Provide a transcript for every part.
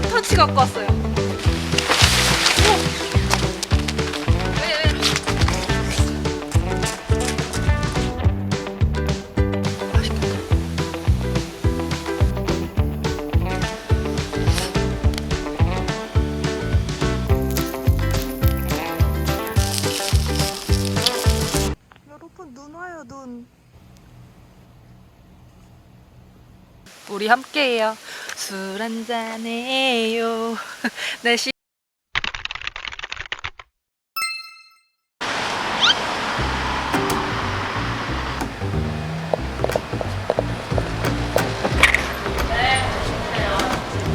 원터치 갖고 왔어요. 여러분 눈 와요 눈. 우리 함께해요. 술 한잔해요. 내 시...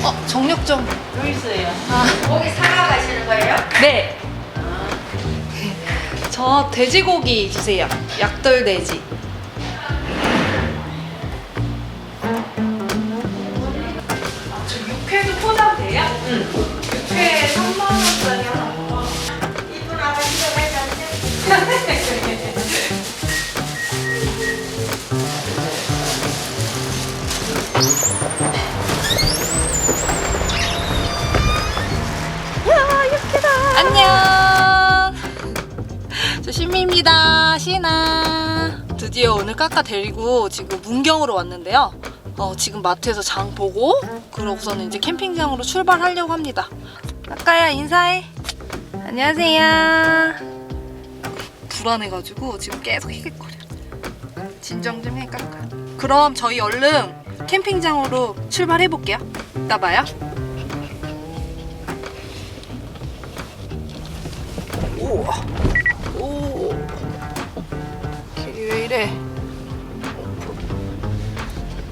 어, 정력점. 여기 있어요. 아, 거기 사러 가시는 거예요? 네. 저 돼지고기 주세요. 약돌 돼지. 신미입니다. 신아. 드디어 오늘 까까 데리고 지금 문경으로 왔는데요. 어, 지금 마트에서 장 보고 그러고서는 이제 캠핑장으로 출발하려고 합니다. 까까야 인사해. 안녕하세요. 불안해가지고 지금 계속 힉힉거려. 진정 좀 해, 까까. 그럼 저희 얼른 캠핑장으로 출발해 볼게요. 이따 봐요. 우와. 이래?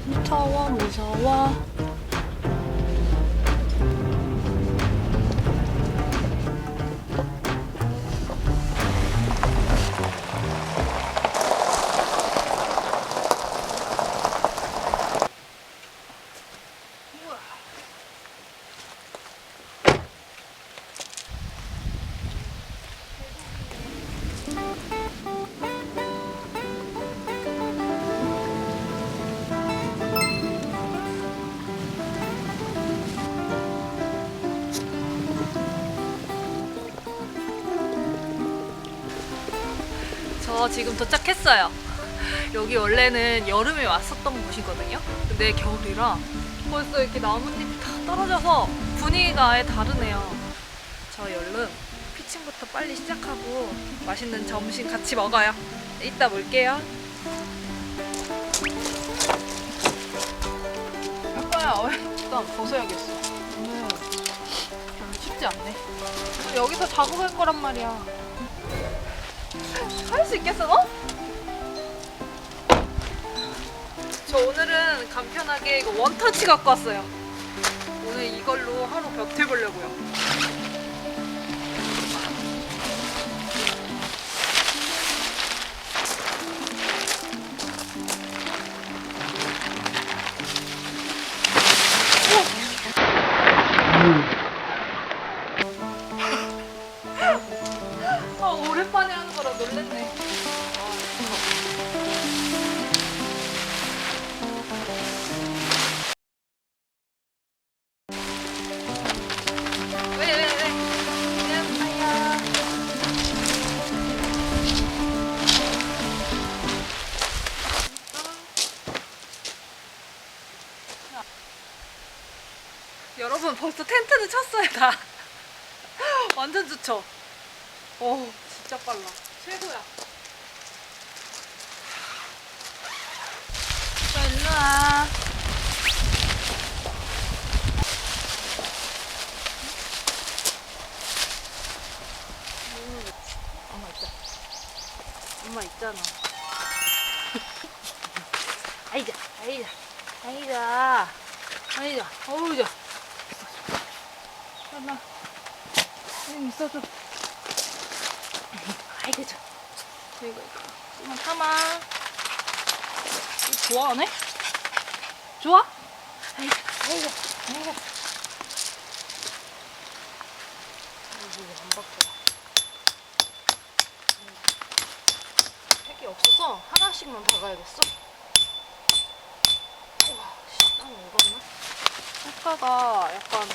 무서워, 무서워. 저 지금 도착했어요. 여기 원래는 여름에 왔었던 곳이거든요. 근데 겨울이라 벌써 이렇게 나뭇잎이 다 떨어져서 분위기가 아예 다르네요. 저희 얼른 피칭부터 빨리 시작하고 맛있는 점심 같이 먹어요. 이따 볼게요. 아빠야, 일단 벗어야겠어. 오늘 별로 춥지 않네. 여기서 자고 갈 거란 말이야. 할 수 있겠어, 너? 저 오늘은 간편하게 이거 원터치 갖고 왔어요. 오늘 이걸로 하루 버텨보려고요. 아이자 아이자 아이자. 아이자 어우자. 하나 여기 있어줘 아이고 저 이거 이거 참아. 좋아하네? 좋아? 아이고 아이고 아이고 이거 안 바꿔 색이 없어서 하나씩만 박아야겠어 색깔가 약간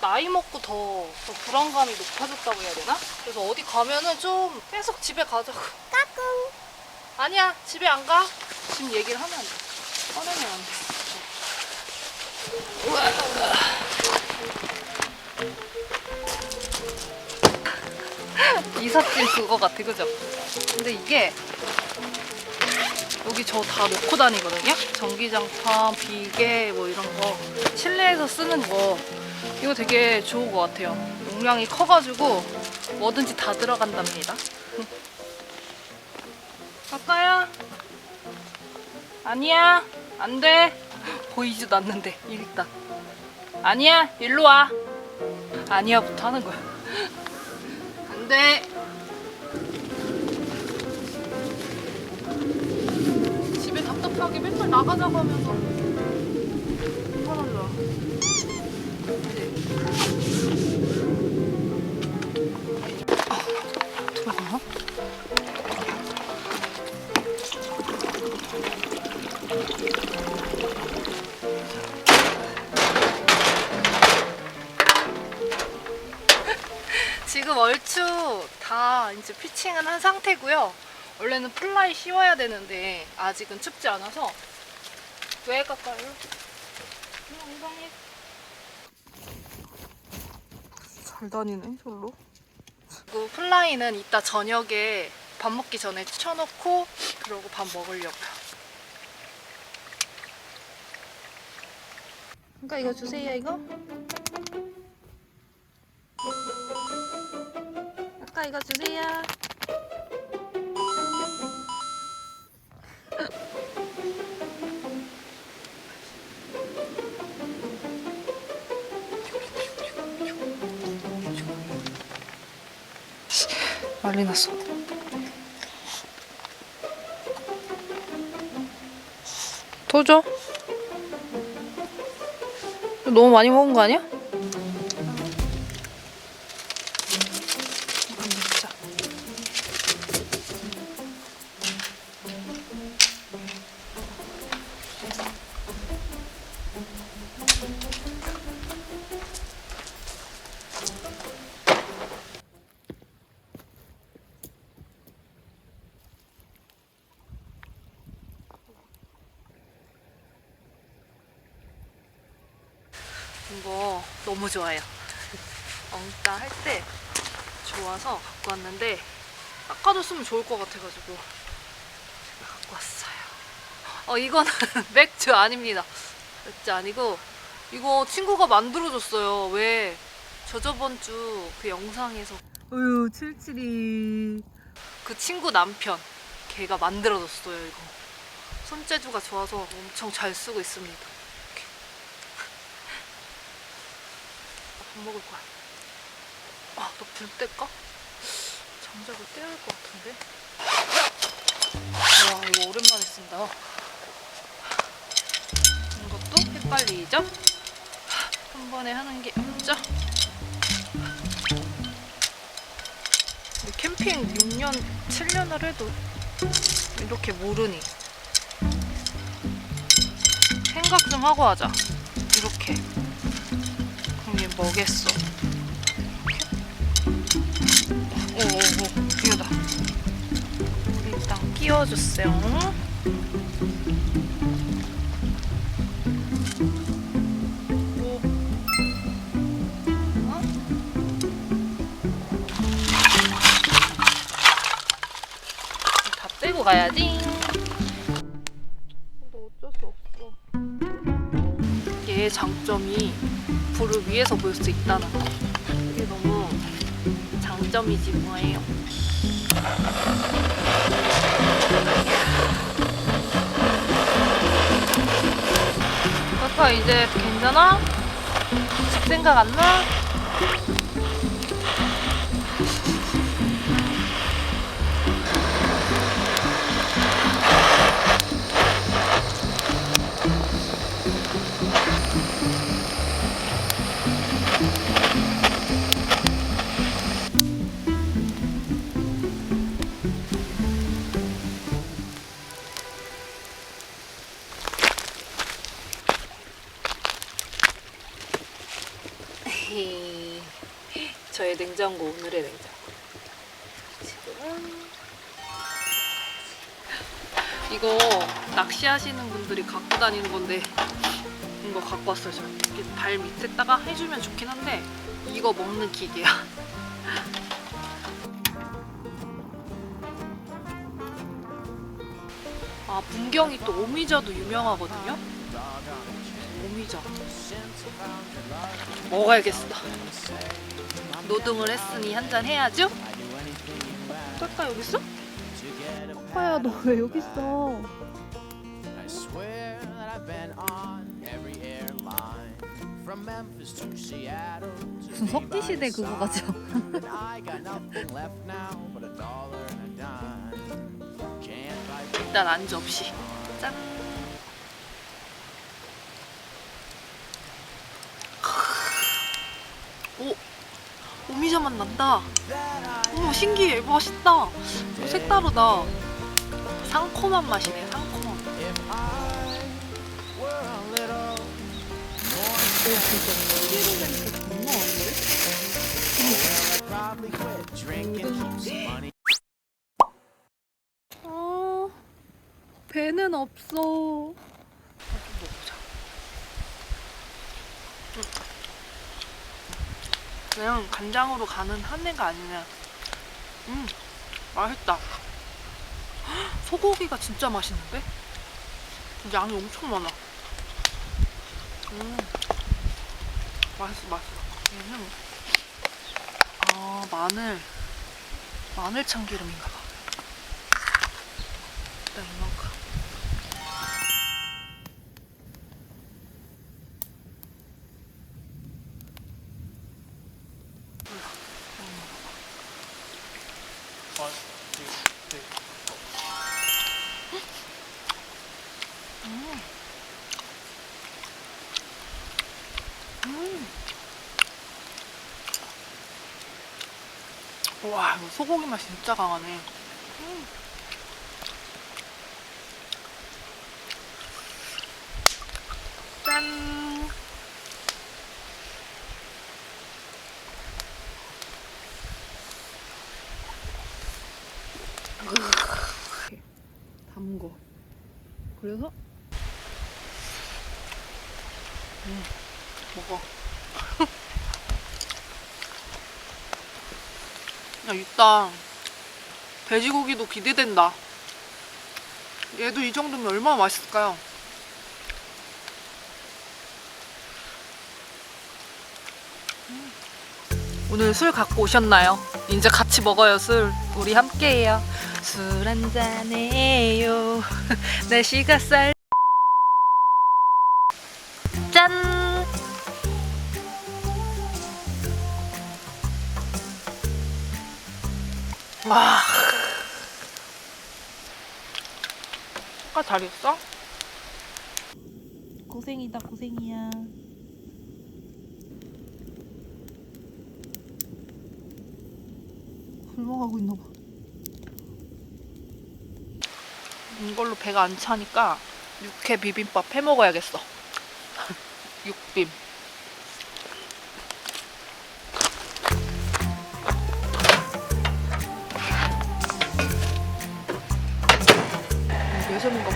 나이 먹고 더, 더 불안감이 높아졌다고 해야 되나? 그래서 어디 가면은 좀 계속 집에 가자고. 까꿍. 아니야, 집에 안 가. 지금 얘기를 하면 안 돼. 꺼내면 안 돼. 이삿짐 그거 같아, 그죠? 근데 이게 여기 저 다 놓고 다니거든요? 전기장판, 비계 뭐 이런 거. 실내에서 쓰는 거. 이거 되게 좋은 것 같아요. 용량이 커가지고 뭐든지 다 들어간답니다. 갈까요? 아니야. 안 돼. 보이지도 않는데 일단 아니야. 일로 와. 아니야부터 하는 거야. 안 돼 나가자고 하면서 편하더라. 들어가나? 지금 얼추 다 이제 피칭은 한 상태고요. 원래는 플라이 씌워야 되는데 아직은 춥지 않아서 왜 갈까요? 엉덩이 잘 다니네 절로. 그 플라이는 이따 저녁에 밥 먹기 전에 쳐놓고 그러고 밥 먹으려고요. 그러니까 이거 주세요 이거. 아까 이거 주세요. 난리 났어. 더 줘. 너무 많이 먹은 거 아니야? 어 이거는 맥주 아닙니다. 맥주 아니고 이거 친구가 만들어줬어요. 왜? 저 저번 주 그 영상에서 어휴 칠칠이 그 친구 남편 걔가 만들어줬어요 이거 손재주가 좋아서 엄청 잘 쓰고 있습니다. 이렇게. 밥 먹을 거야. 아, 너불 뗄까? 장작을 떼야 할 것 같은데. 와, 이거 오랜만에 쓴다. 헷갈리죠? 한 번에 하는 게 없죠? 캠핑 6년, 7년을 해도 이렇게 모르니. 생각 좀 하고 하자. 이렇게. 그럼 얘 뭐겠어? 오오오 이거다. 일단 끼워주세요. 다 떼고 가야지. 근데 어쩔 수 없어. 얘의 장점이 불을 위에서 볼 수 있다는 거. 이게 너무 장점이지 뭐예요. 아까 이제 괜찮아? 집 생각 안 나? 냉장고 오늘의 냉장고. 지금은 이거 낚시하시는 분들이 갖고 다니는 건데 이거 갖고 왔어요. 저 이렇게 발 밑에다가 해주면 좋긴 한데 이거 먹는 기계야. 아 문경이 또 오미자도 유명하거든요. 오미자 먹어야겠어. 노동을 했으니 한잔 해야죠. 까까 여기 있어? 까까야 너 왜 여기 있어? 무슨 석기 시대 그거 같죠? 일단 안주 없이 짠. 오미자 맛 난다. 오 신기해 맛있다. 오, 색다르다. 상콤한 맛이네 상콤한. 오 진짜 some money. 아 배는 없어. 좀 먹자. 음. 그냥 간장으로 가는 한 애가 아니냐. 음 맛있다. 헉, 소고기가 진짜 맛있는데? 양이 엄청 많아. 음 맛있어 맛있어. 얘는 아 마늘 마늘 참기름인가 봐. 일단 이만큼. 소고기 맛이 진짜 강하네. 음. 짠. 거. 그래서 음, 먹어. 야, 이따 돼지고기도 기대된다. 얘도 이 정도면 얼마나 맛있을까요? 음. 오늘 술 갖고 오셨나요? 이제 같이 먹어요 술. 우리 함께해요. 술 한잔해요. 날씨가 쌀. 와. 아까 잘 있어? 고생이다 고생이야. 굶어가고 있나 봐. 이걸로 배가 안 차니까 육회 비빔밥 해 먹어야겠어. 육빔. 예전인가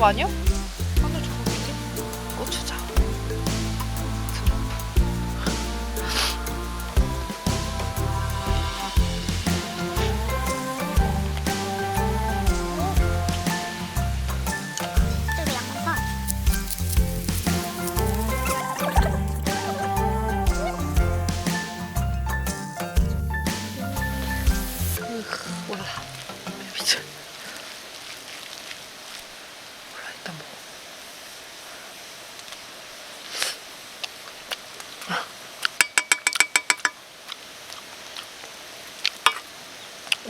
초밥 아니야? 한우 초밥이지? 고추장. 몰라. 미쳐. 몰라 일단 먹어.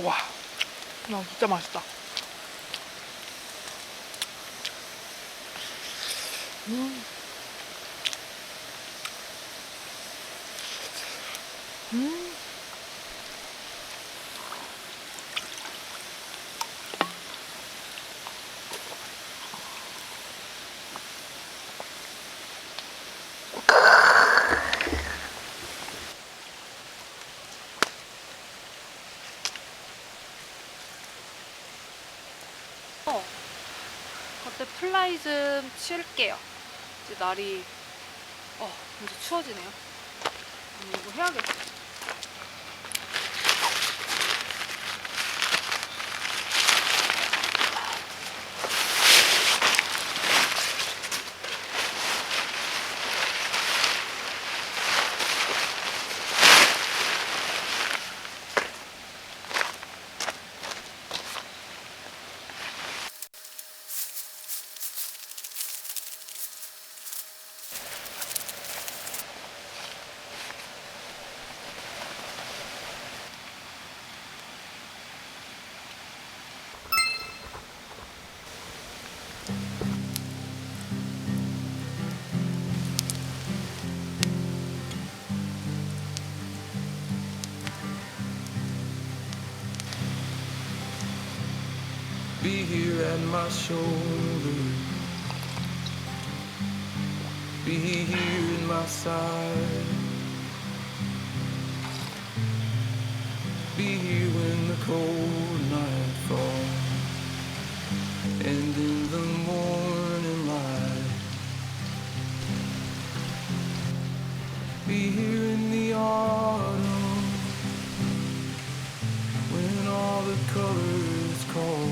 와, 야 진짜 맛있다. 음. 음. 어, 플라이 좀 칠게요. 이제 날이 어 이제 추워지네요. 음, 이거 해야겠다. Be here at my shoulder. Be here in my side. Be here when the cold night falls. And in the morning light. Be here in the autumn. When all the colors call.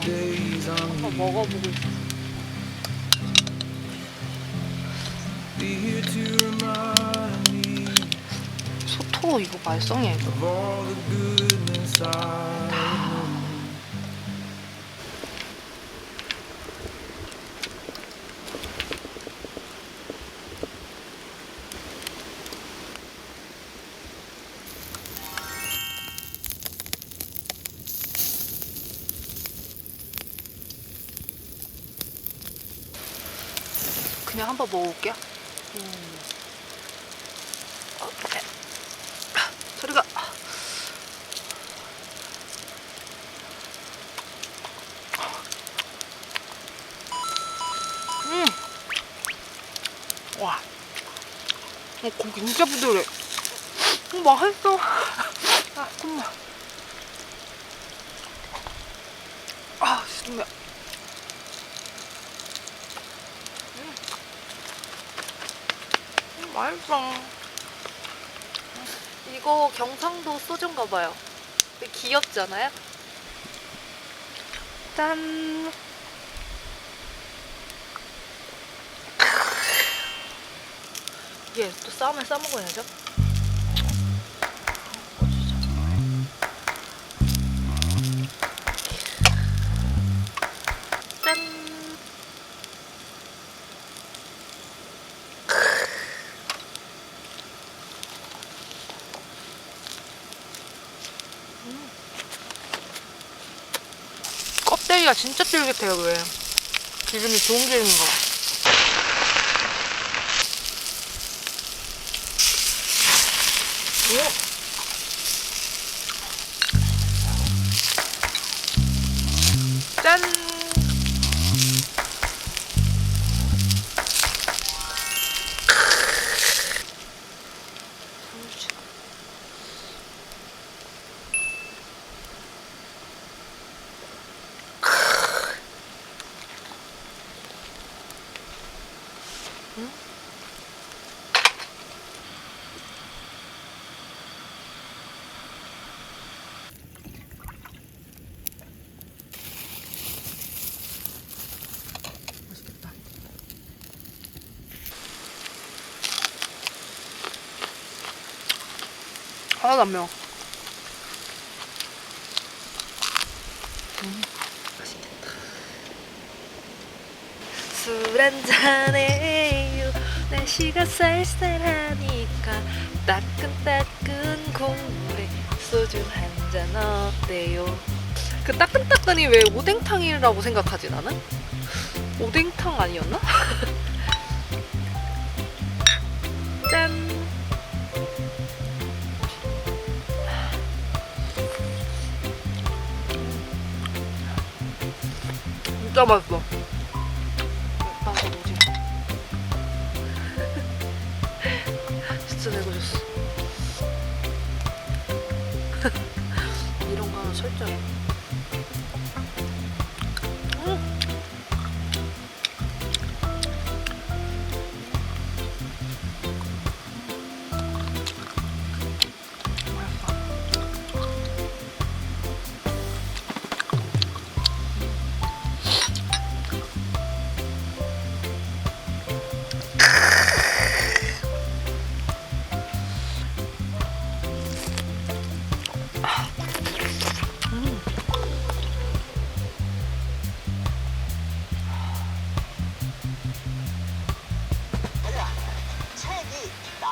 Days I'm 한번. 먹어보고 싶어. Be here to remind me 소토 이거 말썽이야 이거. 그냥 한번 먹어볼게요. 음. 어, 에. 아, 소리가. 음. 와. 어, 고기 진짜 부드러워. 어, 맛있어. 아, 잠깐만. 아, 진짜. 음, 맛있어. 이거 경상도 소주인가 봐요. 않아요? 짠. 이게 또 쌈을 싸 먹어야죠. 껍데기가 진짜 쫄깃해요, 왜? 기름이 좋은 기름인가 봐. 하나도 안 매워. 술 한잔해요 날씨가 쌀쌀하니까 따끈따끈 국물에 소주 한 잔 어때요 그 따끈따끈이 왜 오뎅탕이라고 생각하지 나는? 오뎅탕 아니었나? 짠 진짜 맛있어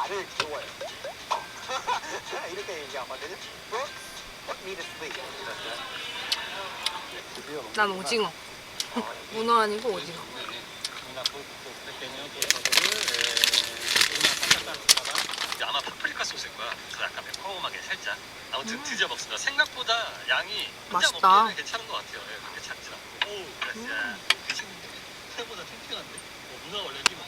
나를 키워요. 이렇게 얘기하거든요. Books put me to sleep. 난 오징어 문어 아니고 오징어 아마 파프리카 소스일 거야. 그래서 약간 매콤하게 살짝. 아무튼 드디어 먹습니다. 생각보다 양이 혼자 맛있다. 먹기에는 괜찮은 것 같아요. 예, 그렇게 작지 않고. 오, 그랬어. 괜찮은데? 생각보다 탱탱한데? 어, 문어 원래 이렇게 먹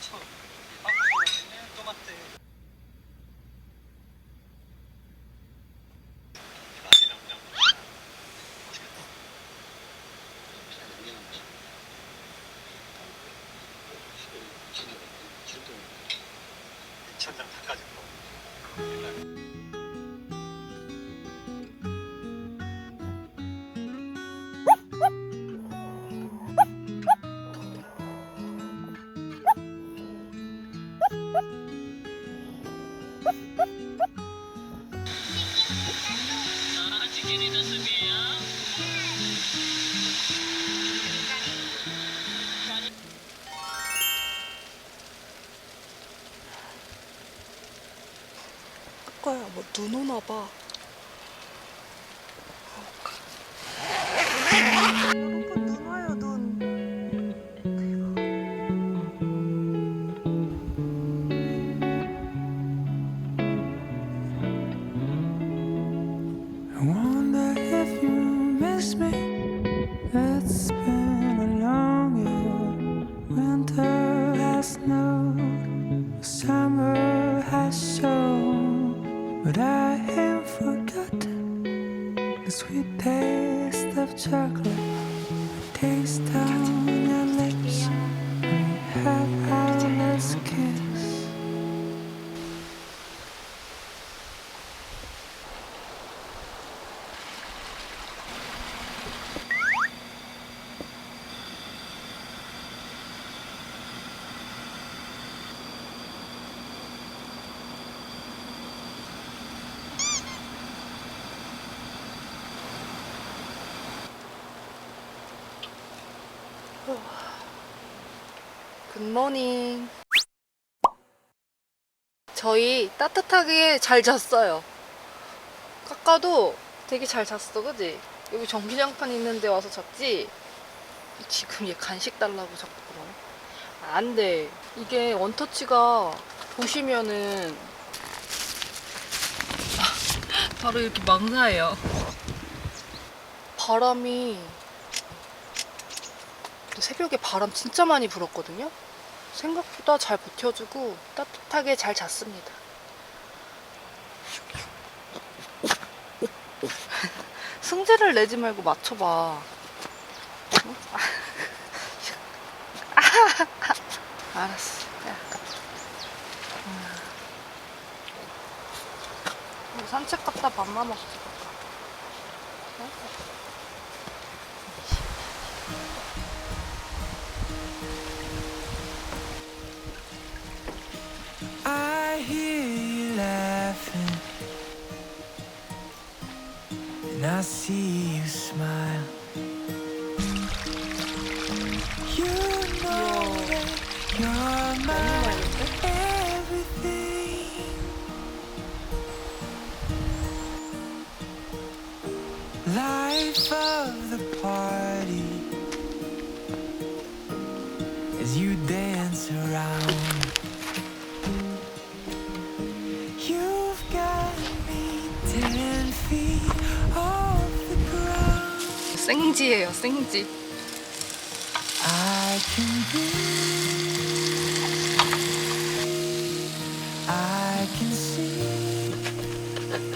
그쵸. 파프리카 토마토. 맛이랑 그냥 맛있겠다. 천장 닦아줄 거. 거 굿모닝 저희 따뜻하게 잘 잤어요 깎아도 되게 잘 잤어 그지? 여기 전기장판 있는데 와서 잤지? 지금 얘 간식 달라고 자꾸 그러네 안돼 이게 원터치가 보시면은 바로 이렇게 망사예요 바람이 또 새벽에 바람 진짜 많이 불었거든요. 생각보다 잘 버텨주고 따뜻하게 잘 잤습니다. 승질을 내지 말고 맞춰봐. 알았어. 야. 우리 산책 갔다 밥만 먹자. así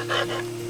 Ha ha ha!